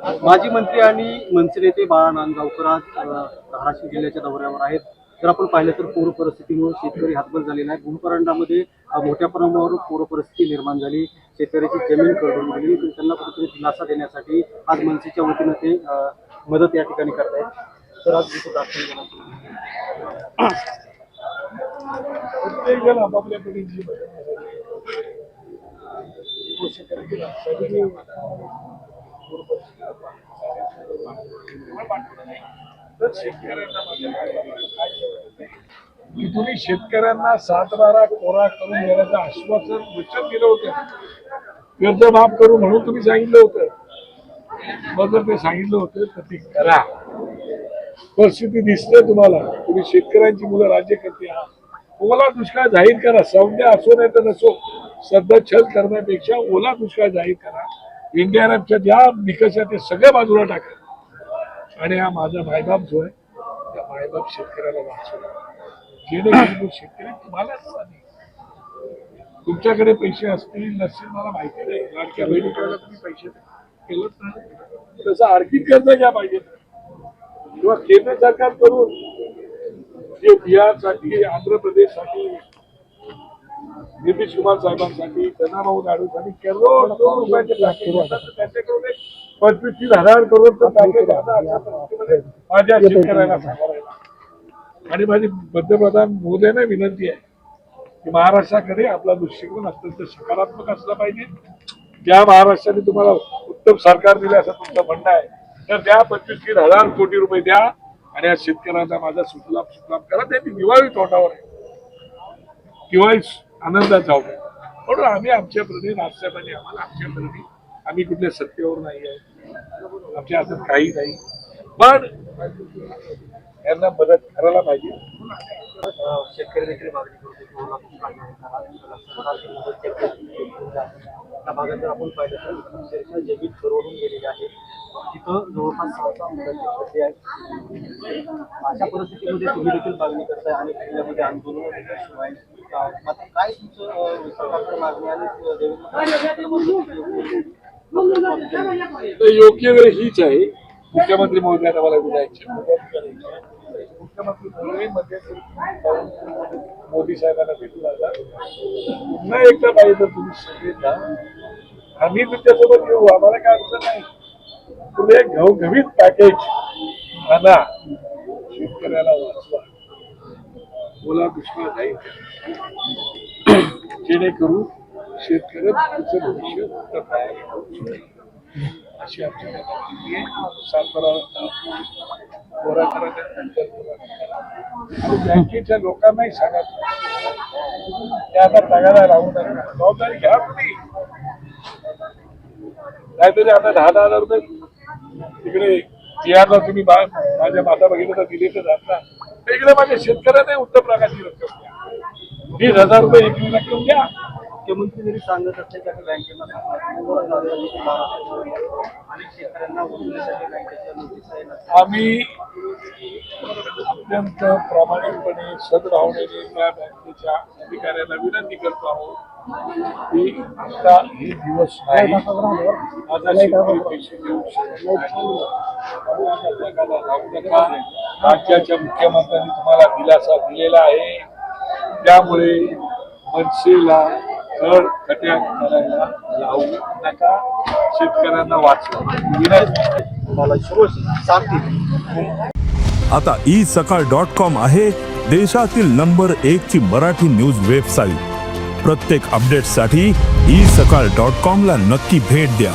माजी मंत्री आणि मनसे नेते बाळा नांदगावकर आज धाराशिव जिल्ह्याच्या दौऱ्यावर आहेत. जर आपण पाहिलं तर पूर परिस्थितीमुळे शेतकरी हातबल झालेला आहे. गुणपरंडामध्ये मोठ्या प्रमाणावर पूर परिस्थिती निर्माण झाली. शेतकऱ्याची जमीन कळवून गेली पण त्यांना कुठेतरी दिलासा देण्यासाठी आज मनसेच्या वतीनं ते मदत या ठिकाणी करतायत. तर आज दाखल तुम्ही शेतकऱ्यांना सात बारा कोरा करून देण्याचं आश्वासन वचन दिलं होतं. कर्ज माफ करू म्हणून तुम्ही सांगितलं होतं. मग जर ते सांगितलं होतं तर ते करा. परिस्थिती दिसते तुम्हाला. तुम्ही शेतकऱ्यांची मुलं राज्य करते आहात. ओला दुष्काळ जाहीर करा. संज्ञा असो नाही तर नसो. सध्या छल करण्यापेक्षा ओला दुष्काळ जाहीर करा. इंडिया रॅपच्या ज्या निकष ते सगळे बाजूला टाका. आणि हा माझा मायबाप जो आहे त्या मायबाप शेतकऱ्याला वाचवला जेणेकरून शेतकरी तुम्हालाच चालेल तुमच्याकडे पैसे असतील नसतील मला माहिती नाही. लाडक्या बहिणीकडे तुम्ही पैसे केलंच नाही. तसं आर्थिक कर्ज घ्या पाहिजे. किंवा केंद्र सरकार करून जे बिहारसाठी आंध्र प्रदेशसाठी नितीश कुमार साहेबांसाठी चंद्रबाबू नायडूसाठी करोड रुपयाचे पॅकेज त्यांच्याकडून एक पंचवीस तीस हजार करोड पॅकेज माझ्या शेतकऱ्यांना. आणि माझी पंतप्रधान मोदयांना विनंती आहे की महाराष्ट्राकडे आपला दृष्टिकोन अत्यंत सकारात्मक असला पाहिजे. ज्या महाराष्ट्राने तुम्हाला उत्तम सरकार दिले असं तुमचं म्हणणं आहे तर त्या पंचवीस तीस हजार कोटी रुपये द्या आणि या शेतकऱ्यांचा माझा सुफलाभ सुफलाभ करा. त्यांनी दिवाळी तोंडावर आहे. दिवाळी आनंदात होता म्हणून आम्ही आमच्या प्रती राष्ट्रपती आम्हाला आमच्या प्रती आम्ही कुठल्या सत्तेवर नाही आहे. आमच्या हातात काही नाही. पण यांना मदत करायला पाहिजे. शेतकरी देखील मागणी करतो की ओला दुष्काळ जाहीर सरकारची मदत त्या भागात जर आपण पाहिलं तर अक्षरशः जमीन खरवडून गेलेली आहे तिथं जवळपास सहा सहा आहे खाते अशा परिस्थितीमध्ये तुम्ही देखील मागणी करताय आणि जिल्ह्यामध्ये आंदोलन शिवाय काय तर योग्य वेळ हीच आहे. मुख्यमंत्री महोदयांना मला विधायचे मदत करायची आहे. मुख्यमंत्री महोदय मोदी साहेबांना भेटून आला. पुन्हा एकदा पाहिजे तुम्ही सगळे आम्ही तुमच्यासोबत येऊ. आम्हाला काय अडचण नाही. तुम्ही एक घवघवीत पॅकेज आणा. शेतकऱ्याला वाचवा. बोला दुष्काळ जाईल जेणेकरून शेतकरी पुढचं भविष्य अशी आमची सातबारा गोरा आणि बँकेच्या लोकांनाही सांगा ते आता तगादा राहू नका. जबाबदारी घ्या तुम्ही. नाहीतरी आता दहा दहा हजार रुपये तिकडे बिहारला तुम्ही बा- माझ्या माता भगिनीला तर दिले तर जात. ना इकडे माझ्या शेतकऱ्यांनाही उत्तम प्रकारची रक्कम वीस हजार रुपये एकरी रक्कम द्या. मुख्यमंत्री जरी सांगत असले की आम्ही बँकेला आणि शेतकऱ्यांना वसुलीसाठी बँकेच्या नोटीस आहे ना. आम्ही अत्यंत प्रामाणिकपणे सद्भावनेने त्या बँकेच्या अधिकाऱ्यांना विनंती करतो आहोत की आता हे दिवस नाही माझा शेतकरी पैसे देऊ शकत. राज्याच्या मुख्यमंत्र्यांनी तुम्हाला दिलासा दिलेला आहे. त्यामुळे मनसेला धड खट्या करायला लावू नका. शेतकऱ्यांना वाचवा. मला सुरोज सांगतील. आता ई सकाळ डॉट कॉम आहे देशातील नंबर एक ची मराठी न्यूज वेबसाईट प्रत्येक अपडेटसाठी ई सकाळ डॉट कॉम ला नक्की भेट द्या.